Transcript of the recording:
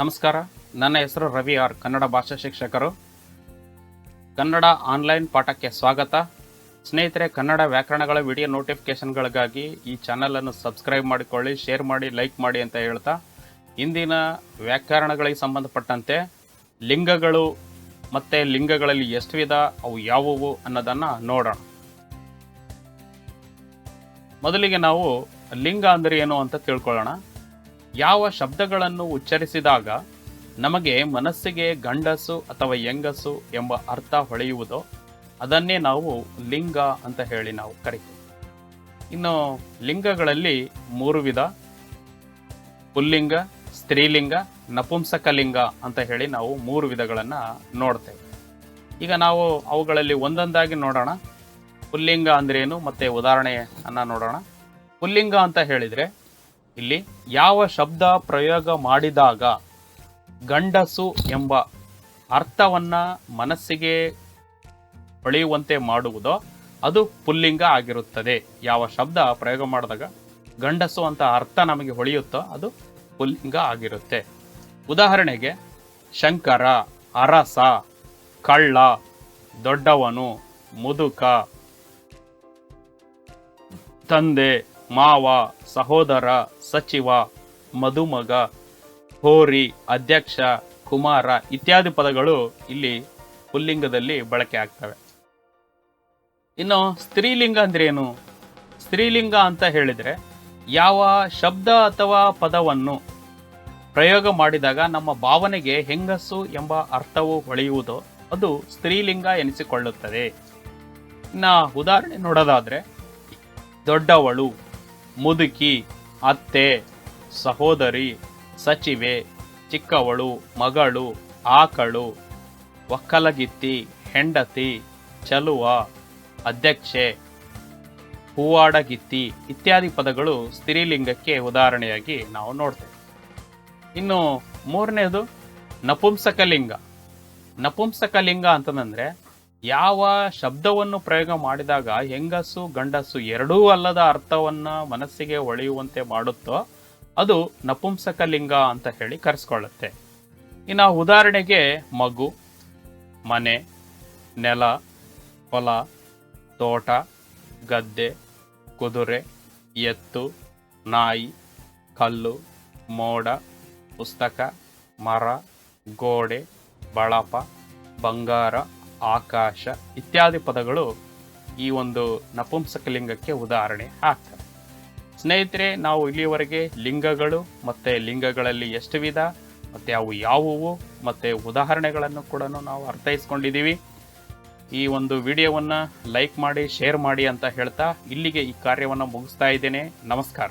ನಮಸ್ಕಾರ. ನನ್ನ ಹೆಸರು ರವಿ ಆರ್. ಕನ್ನಡ ಭಾಷಾ ಶಿಕ್ಷಕರು. ಕನ್ನಡ ಆನ್ಲೈನ್ ಪಾಠಕ್ಕೆ ಸ್ವಾಗತ. ಸ್ನೇಹಿತರೆ, ಕನ್ನಡ ವ್ಯಾಕರಣಗಳ ವಿಡಿಯೋ ನೋಟಿಫಿಕೇಶನ್ಗಳಿಗಾಗಿ ಈ ಚಾನಲನ್ನು ಸಬ್ಸ್ಕ್ರೈಬ್ ಮಾಡಿಕೊಳ್ಳಿ, ಶೇರ್ ಮಾಡಿ, ಲೈಕ್ ಮಾಡಿ ಅಂತ ಹೇಳ್ತಾ ಇಂದಿನ ವ್ಯಾಕರಣಗಳಿಗೆ ಸಂಬಂಧಪಟ್ಟಂತೆ ಲಿಂಗಗಳು ಮತ್ತು ಲಿಂಗಗಳಲ್ಲಿ ಎಷ್ಟು ವಿಧ, ಅವು ಯಾವುವು ಅನ್ನೋದನ್ನು ನೋಡೋಣ. ಮೊದಲಿಗೆ ನಾವು ಲಿಂಗ ಅಂದರೆ ಏನು ಅಂತ ತಿಳ್ಕೊಳ್ಳೋಣ. ಯಾವ ಶಬ್ದಗಳನ್ನು ಉಚ್ಚರಿಸಿದಾಗ ನಮಗೆ ಮನಸ್ಸಿಗೆ ಗಂಡಸು ಅಥವಾ ಹೆಂಗಸು ಎಂಬ ಅರ್ಥ ಹೊಳೆಯುವುದೋ, ಅದನ್ನೇ ನಾವು ಲಿಂಗ ಅಂತ ಹೇಳಿ ನಾವು ಕರಿತೀವಿ. ಇನ್ನು ಲಿಂಗಗಳಲ್ಲಿ ಮೂರು ವಿಧ. ಪುಲ್ಲಿಂಗ, ಸ್ತ್ರೀಲಿಂಗ, ನಪುಂಸಕಲಿಂಗ ಅಂತ ಹೇಳಿ ನಾವು ಮೂರು ವಿಧಗಳನ್ನು ನೋಡ್ತೇವೆ. ಈಗ ನಾವು ಅವುಗಳಲ್ಲಿ ಒಂದೊಂದಾಗಿ ನೋಡೋಣ. ಪುಲ್ಲಿಂಗ ಅಂದ್ರೇನು? ಮತ್ತೆ ಉದಾಹರಣೆಯನ್ನು ನೋಡೋಣ. ಪುಲ್ಲಿಂಗ ಅಂತ ಹೇಳಿದ್ರೆ ಇಲ್ಲಿ ಯಾವ ಶಬ್ದ ಪ್ರಯೋಗ ಮಾಡಿದಾಗ ಗಂಡಸು ಎಂಬ ಅರ್ಥವನ್ನ ಮನಸ್ಸಿಗೆ ಹೊಳೆಯುವಂತೆ ಮಾಡುವುದೋ ಅದು ಪುಲ್ಲಿಂಗ ಆಗಿರುತ್ತದೆ. ಯಾವ ಶಬ್ದ ಪ್ರಯೋಗ ಮಾಡಿದಾಗ ಗಂಡಸು ಅಂತ ಅರ್ಥ ನಮಗೆ ಹೊಳೆಯುತ್ತೋ ಅದು ಪುಲ್ಲಿಂಗ ಆಗಿರುತ್ತೆ. ಉದಾಹರಣೆಗೆ ಶಂಕರ, ಅರಸ, ಕಳ್ಳ, ದೊಡ್ಡವನು, ಮುದುಕ, ತಂದೆ ಮಾವ, ಸಹೋದರ, ಸಚಿವ, ಮದುಮಗ, ಹೋರಿ, ಅಧ್ಯಕ್ಷ, ಕುಮಾರ ಇತ್ಯಾದಿ ಪದಗಳು ಇಲ್ಲಿ ಪುಲ್ಲಿಂಗದಲ್ಲಿ ಬಳಕೆ ಆಗ್ತವೆ. ಇನ್ನು ಸ್ತ್ರೀಲಿಂಗ ಅಂದ್ರೆ ಏನು ಸ್ತ್ರೀಲಿಂಗ ಅಂತ ಹೇಳಿದ್ರೆ ಯಾವ ಶಬ್ದ ಅಥವಾ ಪದವನ್ನು ಪ್ರಯೋಗ ಮಾಡಿದಾಗ ನಮ್ಮ ಭಾವನೆಗೆ ಹೆಂಗಸು ಎಂಬ ಅರ್ಥವು ಹೊಳೆಯುವುದು ಅದು ಸ್ತ್ರೀಲಿಂಗ ಎನಿಸಿಕೊಳ್ಳುತ್ತದೆ. ಇನ್ನು ಉದಾಹರಣೆ ನೋಡೋದಾದ್ರೆ ದೊಡ್ಡವಳು ಮುದುಕಿ, ಅತ್ತೆ, ಸಹೋದರಿ, ಸಚಿವೆ, ಚಿಕ್ಕವಳು, ಮಗಳು, ಆಕಳು, ಒಕ್ಕಲಗಿತ್ತಿ, ಹೆಂಡತಿ, ಚಲುವ, ಅಧ್ಯಕ್ಷೆ, ಹೂವಾಡಗಿತ್ತಿ ಇತ್ಯಾದಿ ಪದಗಳು ಸ್ತ್ರೀಲಿಂಗಕ್ಕೆ ಉದಾಹರಣೆಯಾಗಿ ನಾವು ನೋಡ್ತೇವೆ. ಇನ್ನು ಮೂರನೇದು ನಪುಂಸಕಲಿಂಗ. ನಪುಂಸಕಲಿಂಗ ಅಂತಂದ್ರೆ ಯಾವ ಶಬ್ದವನ್ನು ಪ್ರಯೋಗ ಮಾಡಿದಾಗ ಹೆಂಗಸು ಗಂಡಸು ಎರಡೂ ಅಲ್ಲದ ಅರ್ಥವನ್ನ ಮನಸ್ಸಿಗೆ ಒಳೆಯುವಂತೆ ಮಾಡುತ್ತೋ ಅದು ನಪುಂಸಕಲಿಂಗ ಅಂತ ಹೇಳಿ ಕರೆಸ್ಕೊಳ್ಳುತ್ತೆ. ಇನ್ನು ಉದಾಹರಣೆಗೆ ಮಗು, ಮನೆ, ನೆಲ, ಹೊಲ, ತೋಟ, ಗದ್ದೆ, ಕುದುರೆ, ಎತ್ತು, ನಾಯಿ, ಕಲ್ಲು, ಮೋಡ, ಪುಸ್ತಕ, ಮರ, ಗೋಡೆ, ಬಳಪ, ಬಂಗಾರ. ಆಕಾಶ ಇತ್ಯಾದಿ ಪದಗಳು ಈ ಒಂದು ನಪುಂಸಕಲಿಂಗಕ್ಕೆ ಉದಾಹರಣೆ ಆಗ್ತವೆ. ಸ್ನೇಹಿತರೆ, ನಾವು ಇಲ್ಲಿಯವರೆಗೆ ಲಿಂಗಗಳು ಮತ್ತೆ ಲಿಂಗಗಳಲ್ಲಿ ಎಷ್ಟು ವಿಧ, ಮತ್ತೆ ಅವು ಯಾವುವು, ಮತ್ತೆ ಉದಾಹರಣೆಗಳನ್ನು ಕೂಡ ನಾವು ಅರ್ಥೈಸ್ಕೊಂಡಿದ್ದೀವಿ. ಈ ಒಂದು ವಿಡಿಯೋವನ್ನು ಲೈಕ್ ಮಾಡಿ, ಶೇರ್ ಮಾಡಿ ಅಂತ ಹೇಳ್ತಾ ಇಲ್ಲಿಗೆ ಈ ಕಾರ್ಯವನ್ನು ಮುಗಿಸ್ತಾ ಇದ್ದೇನೆ. ನಮಸ್ಕಾರ.